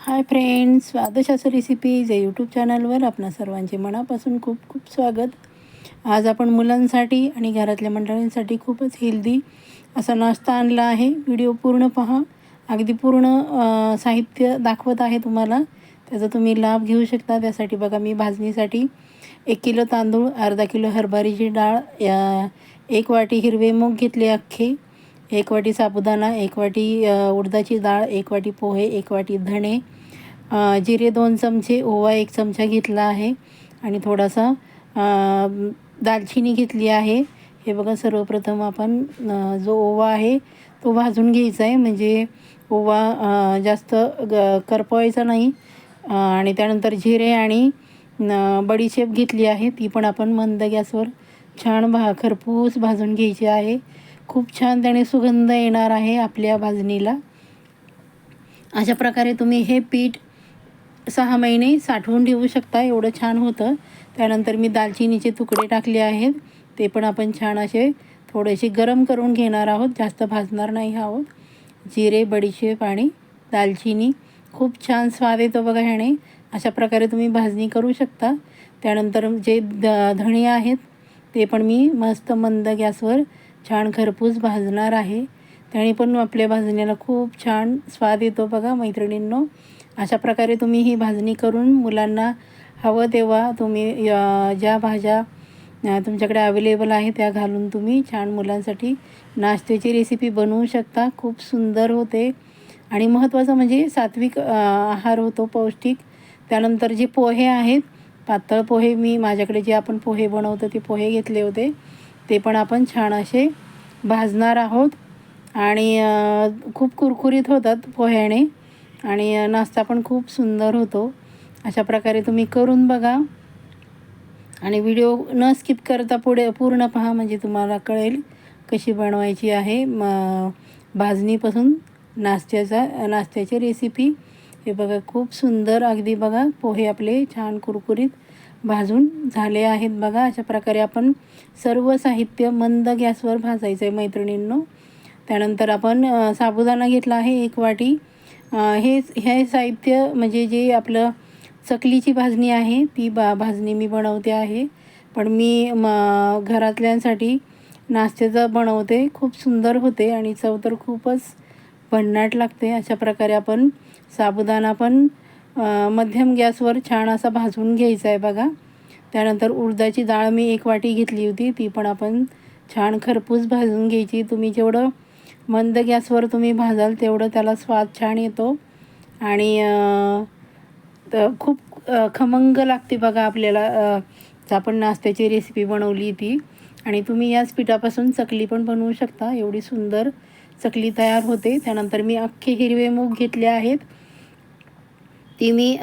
हाय friends Swadshastra recipes या YouTube चॅनलवर आपणा सर्वांचे मनापासून खूप खूप स्वागत. आज आपण मुलांसाठी आणि घरातल्या मंडळींसाठी खूपच हेल्दी असा नाश्ता आणला आहे. व्हिडिओ पूर्ण पहा. अगदी पूर्ण साहित्य दाखवत आहे तुम्हाला. त्याचा तुम्ही लाभ घेऊ शकता. त्यासाठी बघा मी भाजणीसाठी एक किलो तांदूळ अर्धा किलो हरभरीची डाळ या एक वाटी हिरवे मूग घेतले अख्खे. एक वाटी साबुदाणा एक वाटी उडदाची डाळ एक वाटी पोहे एक वाटी धणे जिरे दोन चमचे ओवा एक चमचा घेतला आहे आणि थोडासा दालचिनी घेतली आहे. हे बघा सर्वप्रथम आपण जो ओवा आहे तो भाजून घ्यायचा आहे. म्हणजे ओवा जास्त ग करपवायचा नाही. आणि त्यानंतर जिरे आणि बडीशेप घेतली आहे. ती पण आपण मंद गॅसवर छान भा खरपूस भाजून घ्यायची आहे. खूप छान त्याने सुगंध येणार आहे आपल्या भाजणीला अशा प्रकारे तुम्ही हे पीठ सहा महिने साठवून ठेवू शकता एवढं छान होतं. त्यानंतर मी दालचिनीचे तुकडे टाकले आहेत. ते पण आपण छान असे थोडेसे गरम करून घेणार आहोत जास्त भाजणार नाही आहोत. जिरे बडीशेप आणि दालचिनी खूप छान स्वाद येतो बघा ह्याने. अशा प्रकारे तुम्ही भाजणी करू शकता. त्यानंतर जे द धणे आहेत ते पण मी मस्त मंद गॅसवर छान खरपूस भाजणार आहे. त्याने पण आपल्या भाजण्याला खूप छान स्वाद येतो बघा मैत्रिणींनो. अशा प्रकारे तुम्ही ही भाजणी करून मुलांना हवं तेव्हा तुम्ही ज्या भाज्या तुमच्याकडे अवेलेबल आहे त्या घालून तुम्ही छान मुलांसाठी नाश्त्याची रेसिपी बनवू शकता. खूप सुंदर होते. आणि महत्त्वाचं म्हणजे सात्विक आहार होतो पौष्टिक. त्यानंतर जे पोहे आहेत पातळ पोहे मी माझ्याकडे जे आपण पोहे बनवतो ते पोहे घेतले होते. ते पण आपण छान असे भाजणार आहोत. आणि खूप कुरकुरीत होतात पोह्याने. आणि नाश्ता पण खूप सुंदर होतो. अशा प्रकारे तुम्ही करून बघा. आणि व्हिडिओ न स्किप करता पुढे पूर्ण पहा म्हणजे तुम्हाला कळेल कशी बनवायची आहे. म भाजणीपासून नाश्त्याचा नाश्त्याची रेसिपी हे बघा खूप सुंदर अगदी बघा पोहे आपले छान कुरकुरीत भाजून झाले आहेत बघा. अशा प्रकारे आपण सर्व साहित्य मंद गॅसवर भाजायचं आहे मैत्रिणींनो. त्यानंतर आपण साबुदाणा घेतला आहे एक वाटी. हे हे साहित्य म्हणजे जे आपलं चकलीची भाजणी आहे ती बा भाजणी मी बनवते आहे. पण मी म घरातल्यांसाठी नाश्त्याचं बनवते. खूप सुंदर होते आणि चव तर खूपच भन्नाट लागते. अशा प्रकारे आपण साबुदाणा पण मध्यम गॅसवर छान असा भाजून घ्यायचा आहे बघा. त्यानंतर उडदाची डाळ मी एक वाटी घेतली होती. ती पण आपण छान खरपूस भाजून घ्यायची. तुम्ही जेवढं मंद गॅसवर तुम्ही भाजाल तेवढं त्याला स्वाद छान येतो. आणि तर खूप खमंग लागते बघा आपल्याला. आपण नाश्त्याची रेसिपी बनवली ती. आणि तुम्ही याच पिठापासून चकली पण बनवू शकता. एवढी सुंदर चकली तयार होते. त्यानंतर मी अख्खे हिरवे मूग घेतले आहेत. ती मी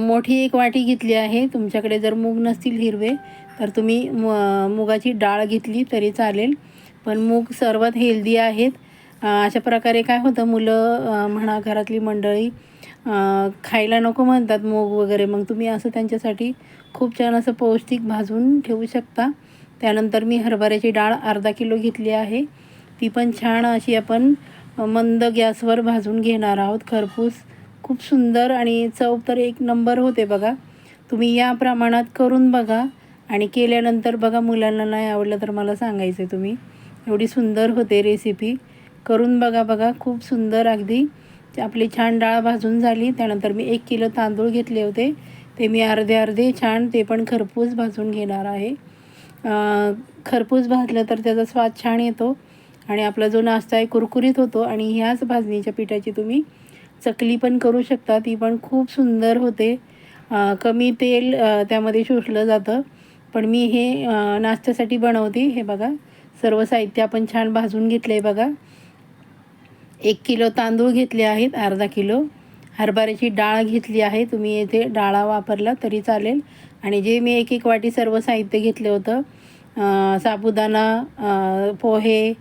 मोठी एक वाटी घेतली आहे. तुमच्याकडे जर मूग नसतील हिरवे तर तुम्ही म मुगाची डाळ घेतली तरी चालेल. पण मूग सर्वात हेल्दी आहेत. अशा प्रकारे काय होतं मुलं म्हणा घरातली मंडळी खायला नको म्हणतात मूग वगैरे. मग तुम्ही असं त्यांच्यासाठी खूप छान असं पौष्टिक भाजून ठेवू शकता. त्यानंतर मी हरभऱ्याची डाळ अर्धा किलो घेतली आहे. ती पण छान अशी आपण मंद गॅसवर भाजून घेणार आहोत. खरपूस खूप सुंदर आणि चव तर एक नंबर होते बघा. तुम्ही या प्रमाणात करून बघा आणि केल्यानंतर बघा मुलांना नाही आवडलं तर मला सांगायचं आहे तुम्ही. एवढी सुंदर होते रेसिपी करून बघा बघा खूप सुंदर अगदी. आपली छान डाळ भाजून झाली त्यानंतर मी एक किलो तांदूळ घेतले होते. ते मी अर्धे अर्धे छान ते पण खरपूस भाजून घेणार आहे. खरपूस भाजलं तर त्याचा स्वाद छान येतो आणि आपला जो नाश्ता आहे कुरकुरीत होतो आणि ह्याच भाजणीच्या पिठाची तुम्ही चकली पण करू शकता ती पण खूप सुंदर होते. कमी तेल त्यामध्ये शोषलं जातं. पण मी हे नाश्त्यासाठी बनवते. हे बघा सर्व साहित्य आपण छान भाजून घेतलं आहे बघा. एक किलो तांदूळ घेतले आहेत अर्धा किलो. हरभऱ्याची डाळ घेतली आहे. तुम्ही येथे डाळा वापरला तरी चालेल. आणि जे मी एक एक वाटी सर्व साहित्य घेतलं होतं साबुदाणा पोहे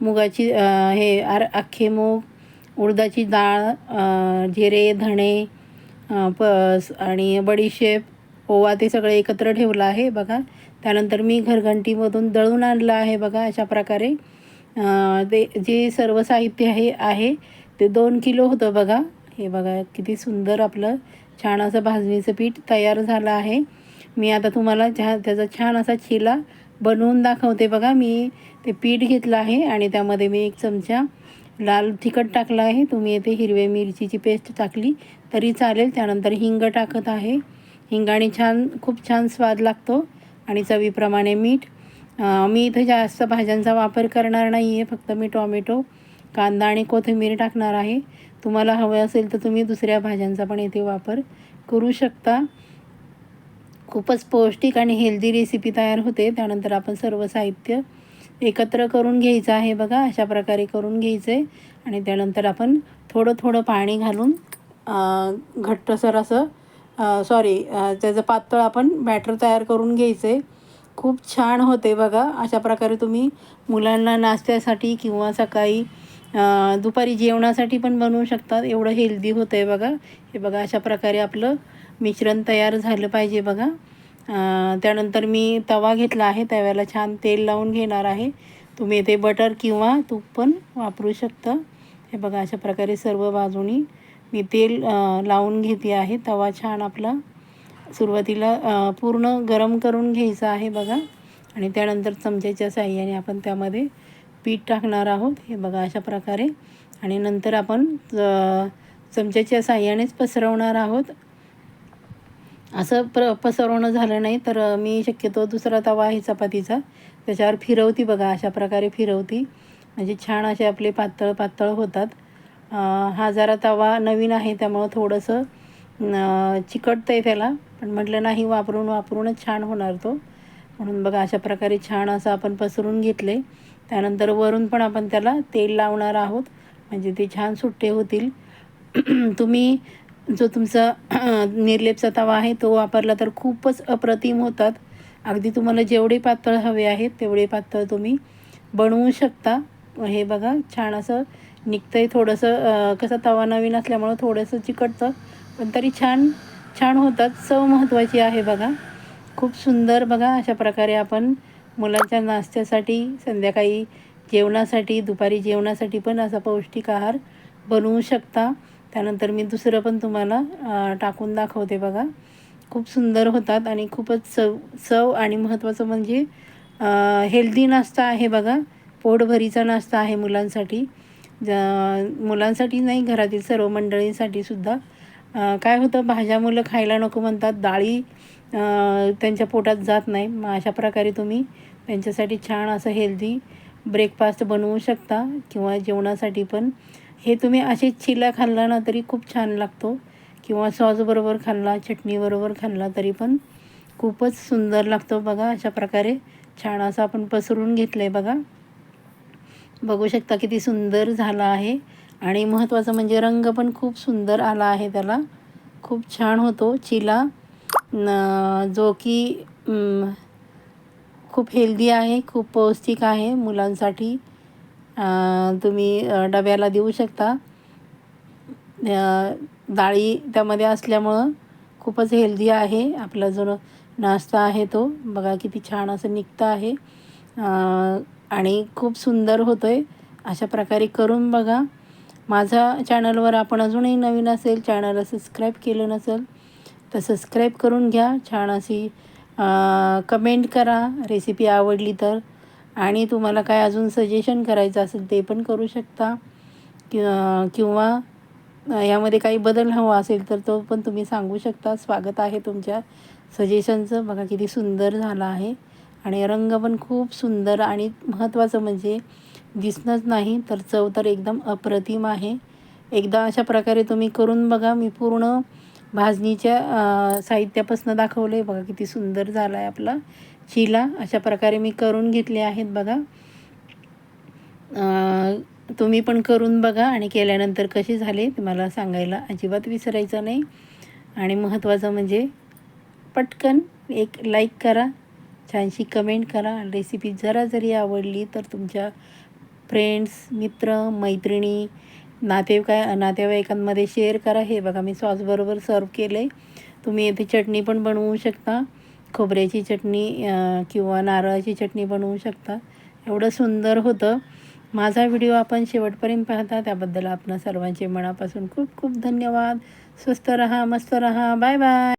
मुगाची हे आर अख्खे मूग उडदाची डाळ जिरे धणे पस प आणि बडीशेप ओवा ते सगळं एकत्र ठेवलं आहे बघा. त्यानंतर मी घरघंटीमधून दळून आणलं आहे बघा अशा प्रकारे. ते जे सर्व साहित्य आहे आहे ते दोन किलो होतं बघा. हे बघा किती सुंदर आपलं छान असं भाजणीचं पीठ तयार झालं आहे. मी आता तुम्हाला छा त्याचा छान असा चिला बनवून दाखवते बघा. मी ते पीठ घेतलं आहे आणि त्यामध्ये मी एक चमचा लाल तिखट टाकलं आहे. तुम्ही येथे हिरव्या मिरचीची पेस्ट टाकली तरी चालेल. त्यानंतर हिंग टाकत आहे. हिंगाने छान खूप छान स्वाद लागतो आणि चवीप्रमाणे मीठ. मी इथं जास्त भाज्यांचा वापर करणार नाही आहे फक्त मी टॉमॅटो कांदा आणि कोथिंबीर टाकणार आहे. तुम्हाला हवं असेल तर तुम्ही दुसऱ्या भाज्यांचा पण इथे वापर करू शकता. खूपच पौष्टिक आणि हेल्दी रेसिपी तयार होते. त्यानंतर आपण सर्व साहित्य एकत्र करून घ्यायचं आहे बघा अशा प्रकारे करून घ्यायचं आहे आणि त्यानंतर आपण थोडं थोडं पाणी घालून घट्टसर असं सॉरी त्याचं पातळ आपण बॅटर तयार करून घ्यायचं आहे खूप छान होते बघा अशा प्रकारे तुम्ही मुलांना नाश्त्यासाठी किंवा सकाळी दुपारी जेवणासाठी पण बनवू शकतात एवढं हेल्दी होतं आहे बघा. हे बघा अशा प्रकारे आपलं मिश्रण तयार झालं पाहिजे बघा. त्यानंतर मी तवा घेतला आहे. तव्याला छान तेल लावून घेणार आहे. तुम्ही ते बटर किंवा तूप पण वापरू शकता. हे बघा अशा प्रकारे सर्व बाजूनी मी तेल लावून घेते आहे. तवा छान आपला सुरुवातीला पूर्ण गरम करून घ्यायचं आहे बघा. आणि त्यानंतर चमच्याच्या साह्याने आपण त्यामध्ये पीठ टाकणार आहोत. हे बघा अशा प्रकारे. आणि नंतर आपण चमच्याच्या साह्यानेच पसरवणार आहोत. असं प्र पसरवणं झालं नाही तर मी शक्यतो दुसरा तवा आहे चपातीचा. त्याच्यावर फिरवती बघा अशा प्रकारे फिरवती. म्हणजे छान असे आपले पातळ पातळ होतात. हा जरा तवा नवीन आहे त्यामुळं थोडंसं चिकटतं आहे त्याला. पण म्हटलं नाही वापरून वापरूनच छान होणार तो. म्हणून बघा अशा प्रकारे छान असं आपण पसरून घेतले. त्यानंतर वरून पण आपण त्याला तेल लावणार आहोत. म्हणजे ते छान सुट्टे होतील. तुम्ही जो तुमचा निर्लेपचा तवा आहे तो वापरला तर खूपच अप्रतिम होतात. अगदी तुम्हाला जेवढे पातळ हवे आहेत तेवढे पातळ तुम्ही बनवू शकता. हे बघा छान असं निघतं आहे थोडंसं कसं तवा नवीन असल्यामुळं थोडंसं चिकटतं पण तरी छान छान होतात. चव महत्त्वाची आहे बघा. खूप सुंदर बघा अशा प्रकारे आपण मुलांच्या नाश्त्यासाठी संध्याकाळी जेवणासाठी दुपारी जेवणासाठी पण असा पौष्टिक आहार बनवू शकता. त्यानंतर मी दुसरं पण तुम्हाला टाकून दाखवते बघा. खूप सुंदर होतात आणि खूपच चव चव आणि महत्त्वाचं म्हणजे हेल्दी नाश्ता आहे बघा. पोटभरीचा नाश्ता आहे मुलांसाठी. ज- मुलांसाठी नाही घरातील सर्व मंडळींसाठी सुद्धा. काय होतं भाज्या मुलं खायला नको म्हणतात डाळी त्यांच्या पोटात जात नाही. मग अशा प्रकारे तुम्ही त्यांच्यासाठी छान असं हेल्दी ब्रेकफास्ट बनवू शकता किंवा जेवणासाठी पण. हे तुम्ही असेच चिला खाल्ला ना तरी खूप छान लागतो. किंवा सॉसबरोबर खाल्ला चटणीबरोबर खाल्ला तरी पण खूपच सुंदर लागतो बघा अशा प्रकारे. छान असं आपण पसरून घेतलं आहे बघा. बघू शकता किती सुंदर झाला आहे. आणि महत्त्वाचं म्हणजे रंग पण खूप सुंदर आला आहे त्याला. खूप छान होतो चिला. न जो की खूप हेल्दी आहे खूप पौष्टिक आहे मुलांसाठी. तुम्ही डब्याला देऊ शकता. डाळी त्यामध्ये असल्यामुळं खूपच हेल्दी आहे. आपला जो नाश्ता आहे तो बघा किती छान असं निघतं आहे. आणि खूप सुंदर होतो आहे अशा प्रकारे करून बघा. माझा चॅनलवर आपण अजूनही नवीन असेल चॅनलला सबस्क्राईब केलं नसेल तर सबस्क्राईब करून घ्या. छान अशी कमेंट करा. रेसिपी आवडली तर आणि तुम्हाला काय अजून सजेशन करायचं असेल ते पण करू शकता. कि किंवा यामध्ये काही बदल हवा असेल तर तो पण तुम्ही सांगू शकता. स्वागत आहे तुमच्या सजेशनचं बघा किती सुंदर झालं आहे. आणि रंग पण खूप सुंदर आणि महत्त्वाचं म्हणजे दिसणंच नाही तर चव तर एकदम अप्रतिम आहे. एकदा अशा प्रकारे तुम्ही करून बघा. मी पूर्ण भाजणीच्या साहित्यापासून दाखवलं आहे बघा किती सुंदर झाला आहे आपला. चिला अशा प्रकारे मी करून घेतले आहेत बघा. तुम्ही पण करून बघा आणि केल्यानंतर कसे झाले ते मला सांगायला अजिबात विसरायचं नाही. आणि महत्त्वाचं म्हणजे पटकन एक लाईक करा छानशी कमेंट करा. रेसिपी जरा जरी आवडली तर तुमच्या फ्रेंड्स मित्र मैत्रिणी नातेवाईका नातेवाईकांमध्ये शेअर करा. हे बघा मी सॉसबरोबर सर्व केलं आहे तुम्ही येथे चटणी पण बनवू शकता. खोबऱ्याची चटणी किंवा नारळाची चटणी बनवू शकता. एवढं सुंदर होतं. माझा व्हिडिओ आपण शेवटपर्यंत पाहता त्याबद्दल आपणा सर्वांचे मनापासून खूप खूप धन्यवाद. स्वस्त रहा मस्त रहा. Bye bye.